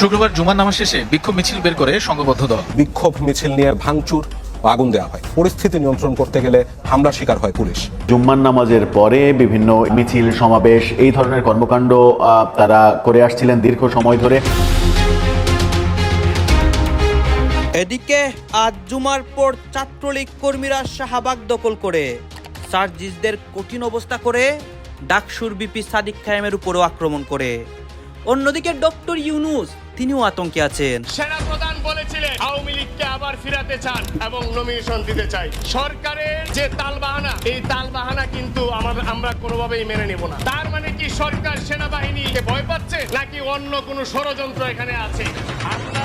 শুক্রবার জুমার নামাজ শেষে বিক্ষোভ মিছিল বের করে সংঘবদ্ধ দল। বিক্ষোভ মিছিল নিয়ে ভাঙচুর আগুন দেওয়া হয়। পরিস্থিতি নিয়ন্ত্রণ করতে গেলে হামলা শিকার হয় পুলিশ। জুম্মান নামাজের পরে বিভিন্ন মিছিল সমাবেশ এই ধরনের কর্মকাণ্ড তারা করে আসছিলেন দীর্ঘ সময় ধরে। এদিকে আজ জুমার পর ছাত্রলীগ কর্মীরা শাহবাগ দখল করে। সার্জিসদের কঠিন অবস্থা করে ডাকসুর বিপি সাদিক খায়েমের উপরও আক্রমণ করে। অন্যদিকে ডক্টর ইউনুস তিনিও আতঙ্কে আছেন। সেনাপ্রধান বলেছিলেন আওয়ামী লীগকে আবার ফিরাতে চান এবং নমিনেশন দিতে চাই। সরকারের যে তালবাহানা এই তালবাহানা কিন্তু আমরা আমরা কোনোভাবেই মেনে নেব না। তার মানে কি সরকার সেনাবাহিনীকে ভয় পাচ্ছে নাকি অন্য কোনো ষড়যন্ত্র এখানে আছে? আমরা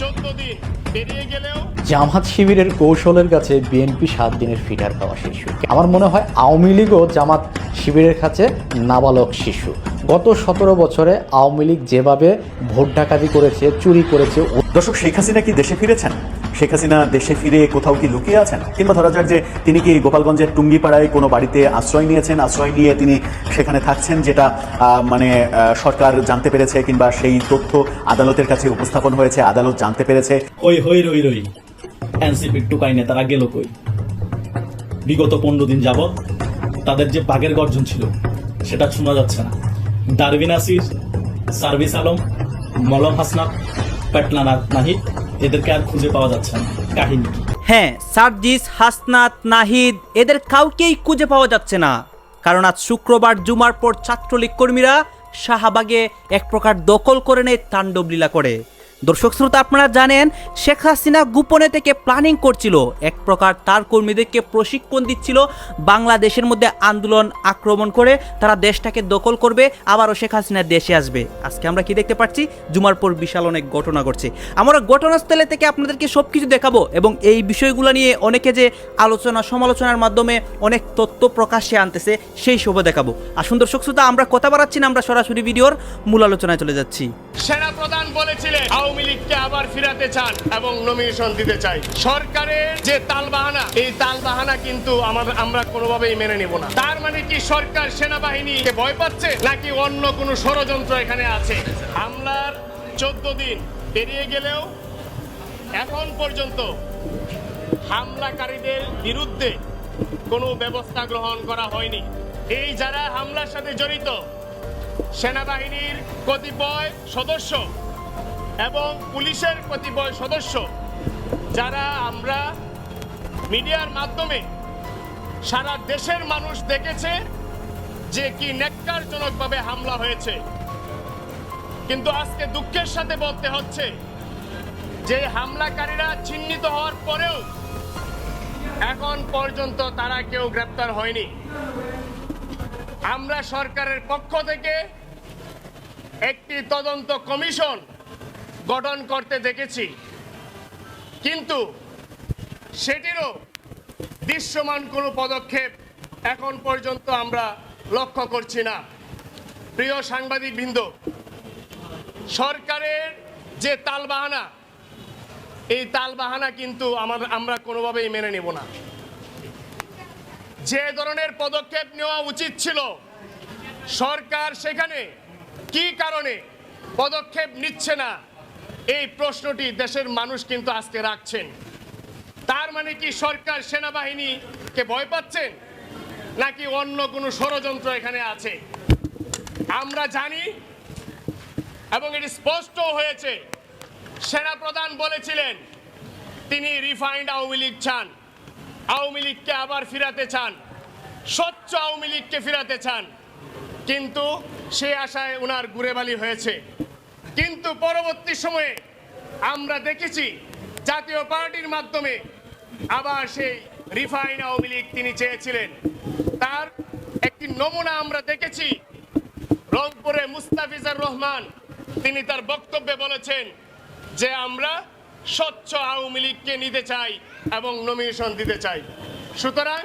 চোদ্দ দিন পেরিয়ে গেলেও জামাত শিবিরের কৌশলের কাছে বিএনপি সাত দিনের ফিটার খাওয়া শিশু। আমার মনে হয় আওয়ামী লীগও জামাত শিবিরের কাছে নাবালক শিশু। গত সতেরো বছরে আওয়ামী লীগ যেভাবে ভোট ডাকাতি করেছে চুরি করেছে দর্শক শেখ হাসিনা কি দেশে ফিরেছেন? শেখ হাসিনা দেশে ফিরে কোথাও কি লুকিয়ে আছেন? কিংবা ধরা যাক যে তিনি কি গোপালগঞ্জের টুঙ্গিপাড়ায় কোনো বাড়িতে আশ্রয় নিয়েছেন? আশ্রয় নিয়ে তিনি সেখানে থাকছেন যেটা মানে সরকার জানতে পেরেছে কিংবা সেই তথ্য আদালতের কাছে উপস্থাপন হয়েছে আদালত জানতে পেরেছে। ওই হই রই রই। এনসিপির টুকাইনে তারা গেল কই? বিগত পনেরো দিন যাবৎ তাদের যে বাঘের গর্জন ছিল সেটা শোনা যাচ্ছে না। ডারবিন আসির সার্ভিস আলম, মলম হাসনাত পেটলানাথ নাহিদ, এদেরকে আর খুঁজে পাওয়া যাচ্ছে না, কাহিনী। হ্যাঁ সার্জিস, হাসনাত, নাহিদ, এদের কাউকেই খুঁজে পাওয়া যাচ্ছে না। কারণ আজ শুক্রবার জুমার পর ছাত্রলীগ কর্মীরা শাহবাগে এক প্রকার দখল করে নেয় তাণ্ডব লীলা করে। দর্শক শ্রোতা, আপনারা জানেন, শেখ হাসিনা গোপনে থেকে প্ল্যানিং করছিল। এক প্রকার তার কর্মীদেরকে প্রশিক্ষণ দিচ্ছিল, বাংলাদেশের মধ্যে আন্দোলন আক্রমণ করে তারা দেশটাকে দখল করবে, আবারও শেখ হাসিনা দেশে আসবে। আজকে আমরা কি দেখতে পাচ্ছি? জুমার পর বিশাল অনেক ঘটনা ঘটছে। আমরা ঘটনাস্থলে থেকে আপনাদেরকে সব কিছু দেখাবো এবং এই বিষয়গুলো নিয়ে অনেকে যে আলোচনা সমালোচনার মাধ্যমে অনেক তথ্য প্রকাশ্যে আনতেছে, সেই সবও দেখাবো। আসুন দর্শক শ্রোতা, আমরা কথা বাড়াচ্ছি না, আমরা সরাসরি ভিডিওর মূল আলোচনায় চলে যাচ্ছি। সেনা প্রধান বলেছিলেন আওয়ামী লীগকে আবার ফিরাতে চান এবং নমিনেশন দিতে চাই। সরকারের যে তালবাহানা, এই তালবাহানা কিন্তু আমরা আমরা কোনোভাবেই মেনে নেব না। তার মানে কি সরকার সেনাবাহিনীকে ভয় পাচ্ছে, নাকি অন্য কোনো ষড়যন্ত্র এখানে আছে? হামলার চোদ্দ দিন পেরিয়ে গেলেও এখন পর্যন্ত হামলাকারীদের বিরুদ্ধে কোনো ব্যবস্থা গ্রহণ করা হয়নি। এই যারা হামলার সাথে জড়িত, সেনাবাহিনীর কতিপয় সদস্য এবং পুলিশের কতিপয় সদস্য, যারা আমরা মিডিয়ার মাধ্যমে সারা দেশের মানুষ দেখেছে যে কি নেককারজনকভাবে হামলা হয়েছে। কিন্তু আজকে দুঃখের সাথে বলতে হচ্ছে যে হামলাকারীরা চিহ্নিত হওয়ার পরেও এখন পর্যন্ত তারা কেউ গ্রেপ্তার হয়নি। আমরা সরকারের পক্ষ থেকে একটি তদন্ত কমিশন গঠন করতে দেখেছি। কিন্তু সেটিরও দৃশ্যমান কোনো পদক্ষেপ এখন পর্যন্ত আমরা লক্ষ্য করছি না। প্রিয় সাংবাদিক বৃন্দ সরকারের যে তালবাহানা, এই তালবাহানা কিন্তু আমার, আমরা কোনোভাবেই মেনে নেব না। যে ধরনের পদক্ষেপ নেওয়া উচিত ছিল, সরকার সেখানে কি কারণে পদক্ষেপ নিচ্ছে না এই প্রশ্নটি দেশের মানুষ কিন্তু আজকে রাখছেন। তার মানে কি সরকার সেনাবাহিনীকে ভয় পাচ্ছেন? নাকি অন্য কোনো ষড়যন্ত্র এখানে আছে? আমরা জানি এবং এটি স্পষ্ট হয়েছে। সেনাপ্রধান বলেছিলেন, তিনি রিফাইন্ড আওয়ামী লীগ চান। আওয়ামী লীগকে আবার ফিরাতে চান। স্বচ্ছ আওয়ামী লীগকে ফিরাতে চান। কিন্তু সে আশায় ওনার গুড়েবালি হয়েছে। কিন্তু পরবর্তী সময়ে আমরা দেখেছি জাতীয় পার্টির মাধ্যমে আবার সেই রিফাইন আওয়ামী লীগ তিনি চেয়েছিলেন। তার একটি নমুনা আমরা দেখেছি। রংপুরে মুস্তাফিজার রহমান তিনি তার বক্তব্যে বলেছেন যে আমরা স্বচ্ছ আওয়ামী লীগকে নিতে চাই এবং নমিনেশন দিতে চাই। সুতরাং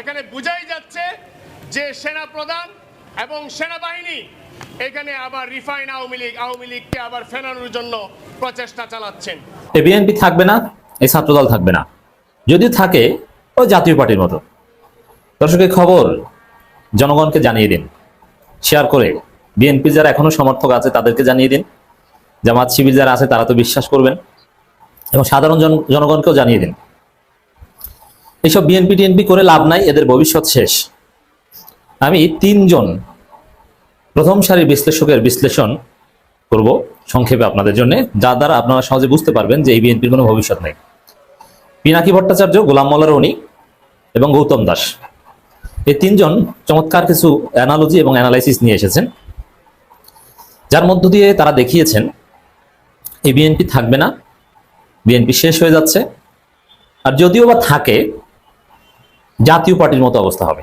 এখানে বুঝাই যাচ্ছে যে সেনা প্রধান এবং সেনাবাহিনী এখানে আবার রিফাইন আওয়ামী লীগ, আওয়ামী লীগকে আবার ফেরানোর জন্য প্রচেষ্টা চালাচ্ছেন। এ বিএনপি থাকবে না এই ছাত্রদল থাকবে না। যদি থাকে জাতীয় পার্টির মতো। দর্শকের খবর, জনগণকে জানিয়ে দিন। শেয়ার করে বিএনপি যারা এখনও সমর্থক আছে, তাদেরকে জানিয়ে দিন। জামাত শিবির যারা আছে, তারা তো বিশ্বাস করবেন। এবং সাধারণ জন, জনগণকেও জানিয়ে দিন। এইসব বিএনপি টিএনপি করে লাভ নাই, এদের ভবিষ্যৎ শেষ। আমি তিনজন প্রথম সারির বিশ্লেষকের বিশ্লেষণ করব সংক্ষেপে আপনাদের জন্য যা দ্বারা আপনারা সহজে বুঝতে পারবেন যে এই বিএনপির কোনো ভবিষ্যৎ নেই। পিনাকি ভট্টাচার্য, গোলাম মোল্লা রনি এবং গৌতম দাস। এই তিনজন চমৎকার কিছু অ্যানালজি এবং অ্যানালাইসিস নিয়ে এসেছেন, যার মধ্য দিয়ে তারা দেখিয়েছেন, এই বিএনপি থাকবে না, বিএনপি শেষ হয়ে যাচ্ছে, আর যদিও বা থাকে, জাতীয় পার্টির মতো অবস্থা হবে।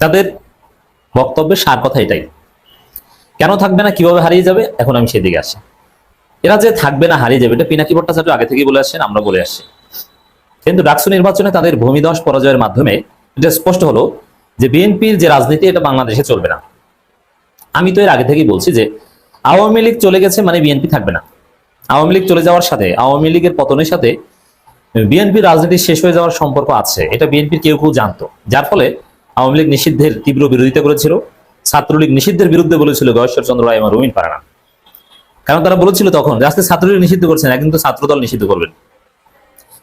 তাদের বক্তব্যের সার কথা এটাই। কেন থাকবে না, কীভাবে হারিয়ে যাবে, এখন আমি সেদিকে আসি। এরা যে থাকবে না, হারিয়ে যাবে, এটা পিনাকি ভট্টাচার্য আগে থেকেই বলে আসছেন, আমরা বলে আসছি। কিন্তু ডাকসু নির্বাচনে তাদের ভূমিদশ পরাজয়ের মাধ্যমে এটা স্পষ্ট হলো যে বিএনপির যে রাজনীতি, এটা বাংলাদেশে চলবে না। আমি তো এর আগে থেকেই বলছি যে আওয়ামী লীগ চলে গেছে মানে বিএনপি থাকবে না। আওয়ামী লীগ চলে যাওয়ার সাথে, আওয়ামী লীগের পতনের সাথে বিএনপির রাজনীতি শেষ হয়ে যাওয়ার সম্পর্ক আছে, এটা বিএনপির কেউ কেউ জানতো। যার ফলে আওয়ামী লীগ নিষিদ্ধের তীব্র বিরোধিতা করেছিল। ছাত্রলীগ নিষিদ্ধের বিরুদ্ধে বলেছিল গয়েশ্বর চন্দ্র রায় এবং রুমিন পারানা। কারণ তারা বলেছিল তখন যে আজকে ছাত্রলীগ নিষিদ্ধ করছেন একদিন তো ছাত্রদল নিষিদ্ধ করবেন।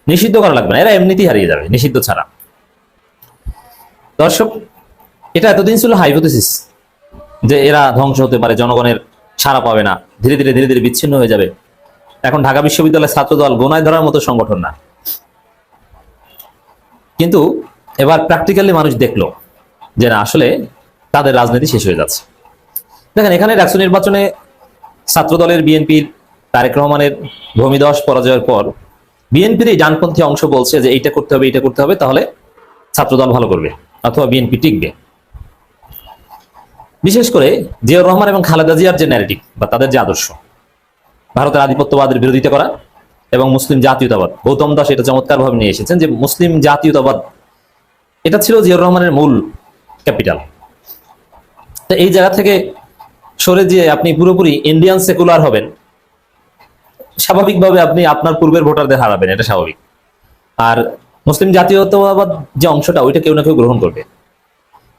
নিষিদ্ধ করা লাগবে না, এরা এমনিতেই হারিয়ে যাবে, নিষিদ্ধ ছাড়া। দর্শক, এটা এতদিন ছিল হাইপোথেসিস যে এরা ধ্বংস হতে পারে, জনগণের সাড়া পাবে না, ধীরে ধীরে ধীরে ধীরে বিচ্ছিন্ন হয়ে যাবে। এখন ঢাকা বিশ্ববিদ্যালয়ের ছাত্রদল গোনায় ধরার মতো সংগঠন না। কিন্তু এবার প্র্যাকটিক্যালি মানুষ দেখল যে না, আসলে তাদের রাজনীতি শেষ হয়ে যাচ্ছে। দেখেন, এখানে ডাকসু নির্বাচনে ছাত্রদলের বিএনপির তারেক রহমানের ভূমিদশ পরাজয়ের পর বিএনপির এই ডানপন্থী অংশ বলছে যে এইটা করতে হবে, এইটা করতে হবে, তাহলে ছাত্রদল ভালো করবে অথবা বিএনপি টিকবে। বিশেষ করে জিয়াউর রহমান এবং খালেদা জিয়ার যে ন্যারেটিভ বা তাদের যে আদর্শ, ভারতের আধিপত্যবাদের বিরোধিতা করা এবং মুসলিম জাতীয়তাবাদ, গৌতম দাস এটা চমৎকার ভাবে নিয়ে এসেছেন যে মুসলিম জাতীয়তাবাদ, এটা ছিল জিয়াউর রহমানের মূল ক্যাপিটাল। এই জায়গা থেকে সরে যে আপনি পুরোপুরি ইন্ডিয়ান সেকুলার হবেন। স্বাভাবিকভাবে আপনি আপনার পূর্বের ভোটারদের হারাবেন, এটা স্বাভাবিক। আর মুসলিম জাতীয়তাবাদ যে অংশটা, ওইটা কেউ না কেউ গ্রহণ করবে।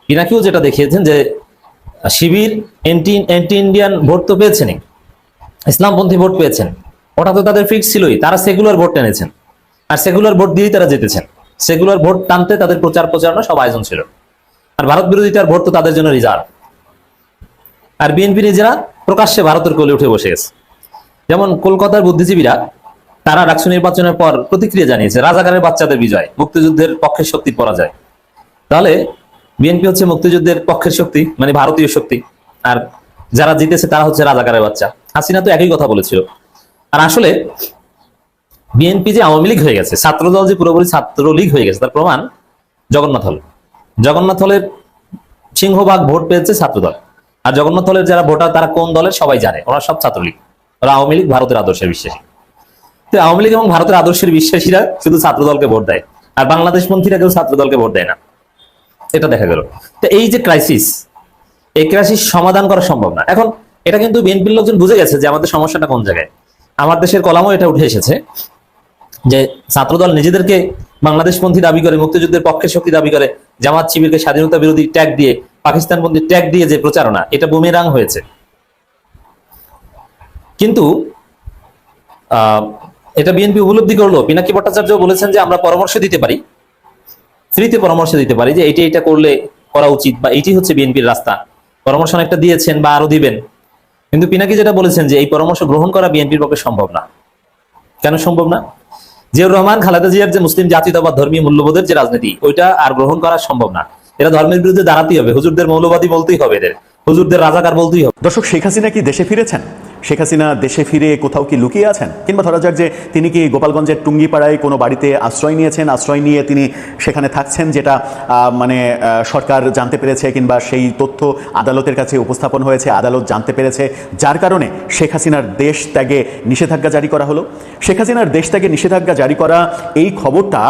পিনাকিও যেটা দেখিয়েছেন যে, শিবির এন্টি অ্যান্টি ইন্ডিয়ান ভোট তো পেয়েছেনই, ইসলামপন্থী ভোট পেয়েছেন। ওটা তো তাদের ফিক্স ছিলই, তারা সেকুলার ভোট টেনেছেন আর সেকুলার ভোট দিয়েই তারা জিতেছেন। সেকুলার ভোট টানতে তাদের প্রচার প্রচারণা সব আয়োজন ছিল। আর ভারত বিরোধিতার ভোট তো তাদের জন্য রিজার্ভ আর বিএনপি নিজেরা প্রকাশ্যে ভারতের কোলে উঠে বসে গেছে। যেমন কলকাতার বুদ্ধিজীবীরা, তারা ডাকসু নির্বাচনের পর প্রতিক্রিয়া জানিয়েছে, রাজাকারের বাচ্চাদের বিজয়, মুক্তিযুদ্ধের পক্ষের শক্তি পরাজয়। তাহলে বিএনপি হচ্ছে মুক্তিযুদ্ধের পক্ষের শক্তি মানে ভারতীয় শক্তি। আর যারা জিতেছে তারা হচ্ছে রাজাকারের বাচ্চা। হাসিনা তো একই কথা বলেছিল। আর আসলে বিএনপি যে আওয়ামী লীগ হয়ে গেছে, ছাত্রদল যে পুরোপুরি ছাত্রলীগ হয়ে গেছে, তার প্রমাণ জগন্নাথ হল। জগন্নাথ হলের সিংহভাগ ভোট পেয়েছে ছাত্রদল। আর জগন্নাথ হলের যারা ভোটার, তারা কোন দলের সবাই জানে। ওরা সব ছাত্রলীগ। ওরা আওয়ামী লীগ, ভারতের আদর্শের বিশ্বাসী। তো আওয়ামী লীগ এবং ভারতের আদর্শের বিশ্বাসীরা শুধু ছাত্রদলকে ভোট দেয়। আর বাংলাদেশ পন্থীরা কেউ ছাত্রদলকে ভোট দেয় না। এটা দেখা গেল। তো এই যে ক্রাইসিস এই ক্রাইসিস সমাধান করা সম্ভব না। এখন এটা কিন্তু বিএনপির লোকজন বুঝে গেছে যে আমাদের সমস্যাটা কোন জায়গায়। আমার দেশের কলামও এটা উঠে এসেছে যে ছাত্রদল নিজেদেরকে বাংলাদেশপন্থী দাবি করে, মুক্তিযুদ্ধের পক্ষে শক্তি দাবি করে, জামাত শিবিরকে স্বাধীনতা বিরোধী ট্যাগ দিয়ে পাকিস্তানপন্থী ট্যাগ দিয়ে যে প্রচারণা, এটা বুমেরাং হয়েছে। কিন্তু এটা বিএনপি উপলব্ধি করল। পিনাকি ভট্টাচার্য বলেছেন যে আমরা পরামর্শ দিতে পারি। ফ্রিতে পরামর্শ দিতে পারি যে এইটা এটা করলে করা উচিত বা এইটি হচ্ছে বিএনপির রাস্তা। পরামর্শ অনেকটা দিয়েছেন বা আরও দিবেন। কিন্তু পিনাকি যেটা বলেছেন যে এই পরামর্শ গ্রহণ করা বিএনপির পক্ষে সম্ভব না। কেন সম্ভব না? জিয়াউর রহমান, খালেদা জিয়ার যে মুসলিম জাতীয়তাবাদ ধর্মীয় মূল্যবোধের যে রাজনীতি, ওইটা আর গ্রহণ করা সম্ভব না। এরা ধর্মের বিরুদ্ধে দাঁড়াতেই হবে। হুজুরদের মৌলবাদী বলতেই হবে এদের। হুজুরদের রাজাকার বলতেই হবে। দর্শক, শেখ হাসিনা কি দেশে ফিরেছেন? শেখ হাসিনা দেশে ফিরে কোথাও কি লুকিয়ে আছেন? কিংবা ধরা যাক যে তিনি কি গোপালগঞ্জের টুঙ্গিপাড়ায় কোনো বাড়িতে আশ্রয় নিয়েছেন, আশ্রয় নিয়ে তিনি সেখানে থাকছেন, যেটা মানে সরকার জানতে পেরেছে কিংবা সেই তথ্য আদালতের কাছে উপস্থাপন হয়েছে, আদালত জানতে পেরেছে, যার কারণে শেখ হাসিনার দেশ ত্যাগে নিষেধাজ্ঞা জারি করা হলো। শেখ হাসিনার দেশ ত্যাগে নিষেধাজ্ঞা জারি করা এই খবরটা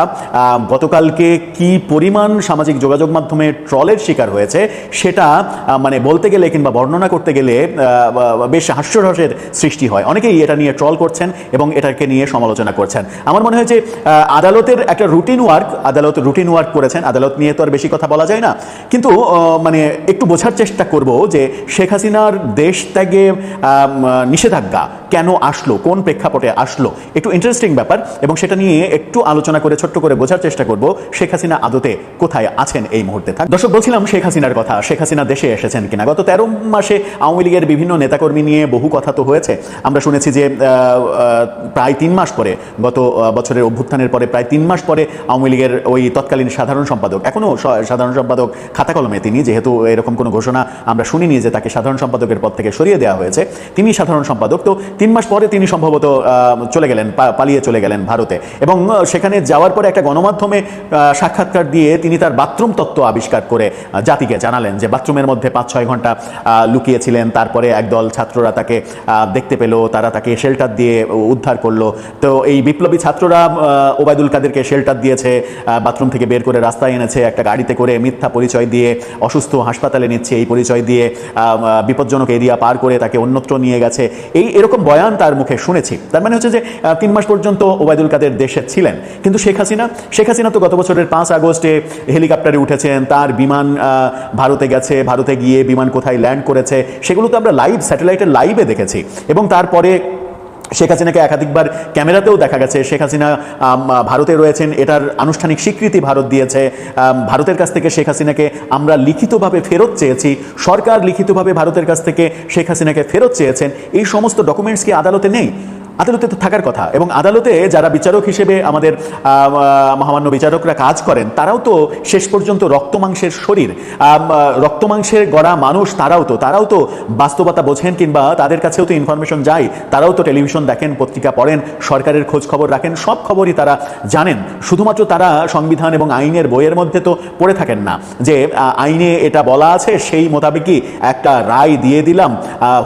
গতকালকে কি পরিমাণ সামাজিক যোগাযোগ মাধ্যমে ট্রলের শিকার হয়েছে, সেটা মানে বলতে গেলে কিংবা বর্ণনা করতে গেলে বেশ হাস্যরসের বিপদের সৃষ্টি হয়। অনেকেই এটা নিয়ে ট্রল করছেন এবং এটাকে নিয়ে সমালোচনা করছেন। আমার মনে হয় যে আদালতের একটা রুটিন ওয়ার্ক আদালত রুটিন ওয়ার্ক করেছেন। আদালত নিয়ে তো আর বেশি কথা বলা যায় না। কিন্তু মানে একটু বোঝার চেষ্টা করব যে, শেখ হাসিনার দেশ ত্যাগে নিষেধাজ্ঞা কেন আসলো? কোন প্রেক্ষাপটে আসলো? একটু ইন্টারেস্টিং ব্যাপার এবং সেটা নিয়ে একটু আলোচনা করে, ছোট্ট করে বোঝার চেষ্টা করব শেখ হাসিনা আদতে কোথায় আছেন এই মুহূর্তে। থাক, দর্শক, বলছিলাম শেখ হাসিনার কথা। শেখ হাসিনা দেশে এসেছেন কিনা? গত তেরো মাসে আওয়ামী লীগের বিভিন্ন নেতাকর্মী নিয়ে বহু কথা তো হয়েছে। আমরা শুনেছি যে প্রায় তিন মাস পরে, গত বছরের অভ্যুত্থানের পরে প্রায় তিন মাস পরে আওয়ামী লীগের ওই তৎকালীন সাধারণ সম্পাদক, এখনও সাধারণ সম্পাদক খাতা কলমে তিনি, যেহেতু এরকম কোনো ঘোষণা আমরা শুনিনি যে তাকে সাধারণ সম্পাদকের পদ থেকে সরিয়ে দেওয়া হয়েছে, তিনি সাধারণ সম্পাদক। তো তিন মাস পরে তিনি সম্ভবত চলে গেলেন পালিয়ে চলে গেলেন ভারতে। এবং সেখানে যাওয়ার পরে একটা গণমাধ্যমে সাক্ষাৎকার দিয়ে তিনি তার বাথরুম তত্ত্ব আবিষ্কার করে জাতিকে জানালেন যে, বাথরুমের মধ্যে পাঁচ ছয় ঘণ্টা লুকিয়েছিলেন, তারপরে একদল ছাত্ররা তাকে দেখতে পেল, তারা তাকে শেল্টার দিয়ে উদ্ধার করল। তো এই বিপ্লবী ছাত্ররা ওবায়দুল কাদেরকে শেল্টার দিয়েছে বাথরুম থেকে বের করে রাস্তায় এনেছে, একটা গাড়িতে করে মিথ্যা পরিচয় দিয়ে অসুস্থ হাসপাতালে নিচ্ছে। এই পরিচয় দিয়ে বিপজ্জনক এরিয়া পার করে তাকে অন্যত্র নিয়ে গেছে। এই এরকম বয়ান তার মুখে শুনেছি। তার মানে হচ্ছে যে তিন মাস পর্যন্ত ওবায়দুল কাদের দেশে ছিলেন। কিন্তু শেখ হাসিনা শেখ হাসিনা তো গত বছরের পাঁচ আগস্টে হেলিকপ্টারে উঠেছেন, তার বিমান ভারতে গেছে, ভারতে গিয়ে বিমান কোথায় ল্যান্ড করেছে, সেগুলো তো আমরা লাইভ স্যাটেলাইটের লাইভে দেখেছি। এবং তারপরে শেখ হাসিনাকে একাধিকবার ক্যামেরাতেও দেখা গেছে। শেখ হাসিনা ভারতে রয়েছেন। এটার আনুষ্ঠানিক স্বীকৃতি ভারত দিয়েছে। ভারতের কাছ থেকে শেখ হাসিনাকে আমরা লিখিতভাবে ফেরত চেয়েছি। সরকার লিখিতভাবে ভারতের কাছ থেকে শেখ হাসিনাকে ফেরত চেয়েছেন। এই সমস্ত ডকুমেন্টস কি আদালতে নেই? আদালতে তো থাকার কথা এবং আদালতে যারা বিচারক হিসেবে আমাদের মহামান্য বিচারকরা কাজ করেন, তারাও তো শেষ পর্যন্ত রক্তমাংসের শরীর। রক্তমাংসের গড়া মানুষ তারাও তো তারাও তো বাস্তবতা বোঝেন কিংবা তাদের কাছেও তো ইনফরমেশন যায়, তারাও তো টেলিভিশন দেখেন, পত্রিকা পড়েন, সরকারের খোঁজ খবর রাখেন, সব খবরই তারা জানেন। শুধুমাত্র তারা সংবিধান এবং আইনের বইয়ের মধ্যে তো পড়ে থাকেন না যে আইনে এটা বলা আছে, সেই মোতাবেকই একটা রায় দিয়ে দিলাম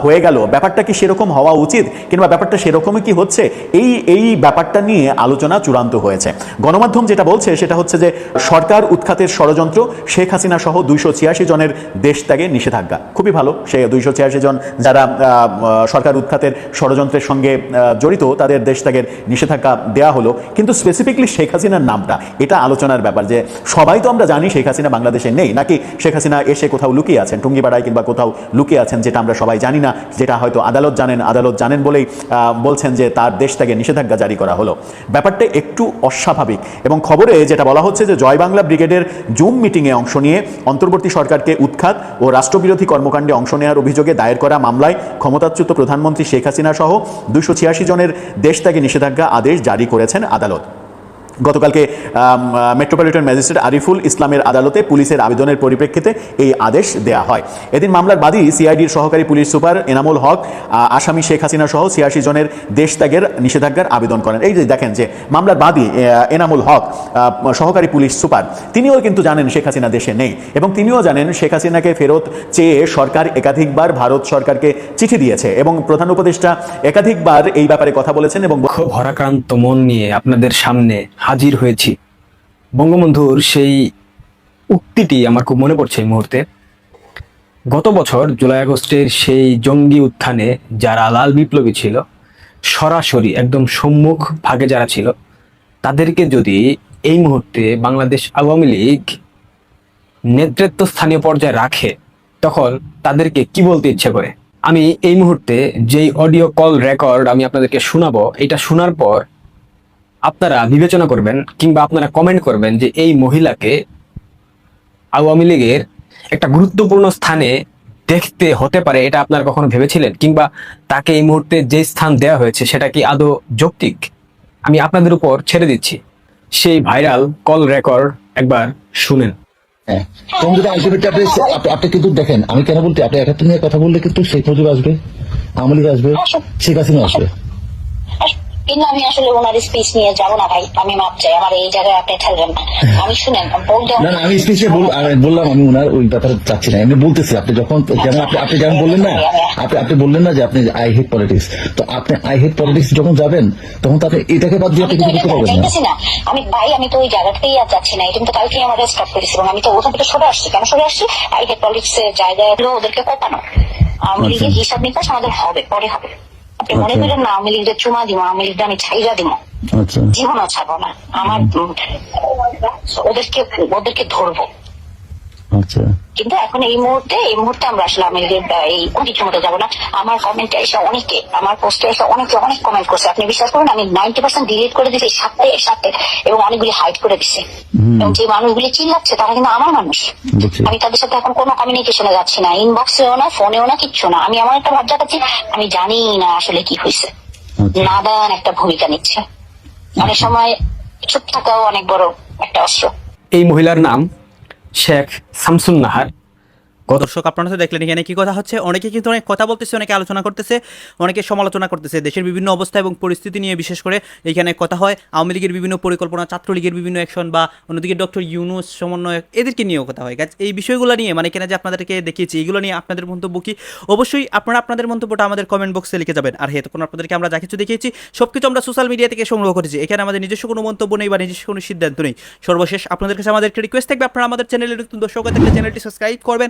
হয়ে গেল। ব্যাপারটা কি সেরকম হওয়া উচিত? কিংবা ব্যাপারটা সেরকমই কি হচ্ছে? এই এই ব্যাপারটা নিয়ে আলোচনা চূড়ান্ত হয়েছে। গণমাধ্যম যেটা বলছে সেটা হচ্ছে যে সরকার উৎখাতের ষড়যন্ত্র শেখ হাসিনা সহ দুইশো ছিয়াশি জনের দেশ ত্যাগে নিষেধাজ্ঞা। খুবই ভালো। সে দুইশো ছিয়াশি জন যারা সরকার উৎখাতের ষড়যন্ত্রের সঙ্গে জড়িত তাদের দেশ ত্যাগের নিষেধাজ্ঞা দেওয়া হলো। কিন্তু স্পেসিফিকলি শেখ হাসিনার নামটা এটা আলোচনার ব্যাপার যে সবাই তো আমরা জানি শেখ হাসিনা বাংলাদেশে নেই। নাকি শেখ হাসিনা এসে কোথাও লুকিয়ে আছেন টুঙ্গিপাড়ায় কিংবা কোথাও লুকিয়ে আছেন যেটা আমরা সবাই জানি না যেটা হয়তো আদালত জানেন আদালত জানেন বলেই আহ, বলছেন যে তার দেশ থেকে নিষেধাজ্ঞা জারি করা হলো। ব্যাপারটা একটু অস্বাভাবিক এবং খবরে যেটা বলা হচ্ছে যে জয় বাংলা ব্রিগেডের জুম মিটিংয়ে অংশ নিয়ে অন্তর্বর্তী সরকারকে উৎখাত ও রাষ্ট্রবিরোধী কর্মকাণ্ডে অংশ নেওয়ার অভিযোগে দায়ের করা মামলায় ক্ষমতাচ্যুত প্রধানমন্ত্রী শেখ হাসিনা সহ দুশো ছিয়াশি জনের দেশ থেকে নিষেধাজ্ঞা আদেশ জারি করেছেন আদালত। গতকালকে মেট্রোপলিটন ম্যাজিস্ট্রেট আরিফুল ইসলামের আদালতে পুলিশের আবেদনের পরিপ্রেক্ষিতে এই আদেশ দেয়া হয়। এদিন মামলার বাদী সিআইডির সহকারী পুলিশ সুপার এনামুল হক আসামি শেখ হাসিনা সহ ছিয়াশি জনের দেশত্যাগের নিষেধাজ্ঞার আবেদন করেন। এই যে দেখেন যে মামলার বাদী এনামুল হক সহকারী পুলিশ সুপার, তিনিও কিন্তু জানেন শেখ হাসিনা দেশে নেই এবং তিনিও জানেন শেখ হাসিনাকে ফেরত চেয়ে সরকার একাধিকবার ভারত সরকারকে চিঠি দিয়েছে এবং প্রধান উপদেষ্টা একাধিকবার এই ব্যাপারে কথা বলেছেন এবং ভরাক্রান্ত মন নিয়ে আপনাদের সামনে হাজির হয়েছি। বঙ্গবন্ধুর সেই উক্তিটি আমার খুব মনে পড়ছে এই মুহূর্তে। গত বছর জুলাই আগস্টের সেই জঙ্গি উত্থানে যারা লাল বিপ্লবী ছিল, সরাসরি একদম সম্মুখ ভাগে যারা ছিল, তাদেরকে যদি এই মুহূর্তে বাংলাদেশ আওয়ামী লীগ নেতৃত্ব স্থানীয় পর্যায়ে রাখে, তখন তাদেরকে কি বলতে ইচ্ছে করে? আমি এই মুহূর্তে যেই অডিও কল রেকর্ড আমি আপনাদেরকে শোনাবো, এটা শোনার পর আপনারা বিবেচনা করবেন কিংবা আপনারা কমেন্ট করবেন যে এই মহিলাকে আওয়ামী লীগের একটা গুরুত্বপূর্ণ স্থানে দেখতে হতে পারে এটা আপনারা কখনো ভেবেছিলেন? কিংবা তাকে এই মুহূর্তে যে স্থান দেওয়া হয়েছে সেটা কি আদৌ যৌক্তিক? আমি আপনাদের উপর ছেড়ে দিচ্ছি। সেই ভাইরাল কল রেকর্ড একবার শুনেন। হ্যাঁ। আপনি আপনি- আপনি কিন্তু দেখেন আমি কেন বলতে আপনি কথা বললে কিন্তু শেখ মুজিব আসবে আওয়ামী লীগ আসবে শেখ হাসিনা আসবে। কিন্তু আমি আসলে ওনার স্পিচ নিয়ে যাব না ভাই। আমি মাপ চাই। আমার এই জায়গায় আপনি ঠেলবেন না। আমি শুনেন বলতে না আমি স্পিচে বললাম আমি ওনার ওই ব্যাপারে চাচ্ছি না। এমনি বলতেছি আপনি যখন যেমন আপনি আপনি যেমন বললেন না আপনি আপনি বললেন না যে আপনি আই হেট পলিটিক্স তো আপনি আই হেট পলিটিক্স যখন যাবেন তখন তো আপনি এটাকে বাদ দিয়ে আমি আপনি কিছু করতে পারবেন না। আমি ভাই আমি তো ওই জায়গাতেই আর যাচ্ছি না। এটা কিন্তু কালকে আমাদের স্টপ করেছি এবং আমি তো ওখান থেকে সরে আসছি। কেন সরে আসছি? আই হেড পলিটিক্স এর জায়গায় ওদেরকে কোপানো। আওয়ামী লীগের হিসাব নিকাশ আমাদের হবে পরে হবে। আপনি মনে আচ্ছা। করেন না আওয়ামী লীগটা চুমা দিব আওয়ামী লীগটা আমি ছাইরা দিব। আচ্ছা। জীবনও ছাড়বো না। আমার ওদেরকে ওদেরকে ধরবো। কিন্তু এখন এই মুহূর্তে এই মুহূর্তে আমরা আসলে আমি এই কিছু মতো যাব না। আমার কমেন্টে এসে অনেকে আমার পোস্টে এসে অনেকে অনেক কমেন্ট করছে। আপনি বিশ্বাস করুন আমি নাইনটি পার্সেন্ট ডিলিট করে দিয়েছি সাথে সাথে এবং অনেকগুলি হাইড করে দিছে এবং যে মানুষগুলি চিল্লাচ্ছে তারা কিন্তু আমার মানুষ। আমি তাদের সাথে এখন কোনো কমিউনিকেশনে যাচ্ছি না। ইনবক্সেও না ফোনেও না কিচ্ছু না। আমি আমার একটা ভাব দেখাচ্ছি আমি জানি না আসলে কি হয়েছে। আচ্ছা। নাদান একটা ভূমিকা নিচ্ছে। অনেক সময় চুপ থাকাও অনেক বড় একটা অস্ত্র। এই মহিলার নাম শেখ শামসুন নাহার দর্শক, আপনারা তো দেখলেন এখানে কি কথা হচ্ছে। অনেকে কিন্তু অনেক কথা বলতেছে, অনেকে আলোচনা করতেছে, অনেকে সমালোচনা করতেছে। দেশের বিভিন্ন অবস্থা এবং পরিস্থিতি নিয়ে বিশেষ করে এখানে কথা হয়। আওয়ামী লীগের বিভিন্ন পরিকল্পনা, ছাত্রলীগের বিভিন্ন অ্যাকশন বা অন্যদিকে ডক্টর ইউনুস সমন্বয়ক, এদেরকে নিয়েও কথা হয়। এই বিষয়গুলো নিয়ে মানে এখানে যে আপনাদেরকে দেখিয়েছি, এগুলো নিয়ে আপনাদের মন্তব্য কি? অবশ্যই আপনারা আপনাদের মন্তব্যটা আমাদের কমেন্ট বক্সে লিখে যাবেন। আর হ্যাঁ তখন আপনাদেরকে আমরা যা কিছু দেখিয়েছি সব কিছু আমরা সোশ্যাল মিডিয়া থেকে সংগ্রহ করেছি। এখানে আমাদের নিজস্ব কোনো মন্তব্য নেই বা নিজস্ব কোনো সিদ্ধান্ত নেই। সর্বশেষ আপনাদের কাছে আমাদের একটা রিকোয়েস্ট থাকবে। আপনারা আমাদের চ্যানেলে নতুন দর্শক থাকলে চ্যানেলটি সাবস্ক্রাইব করবেন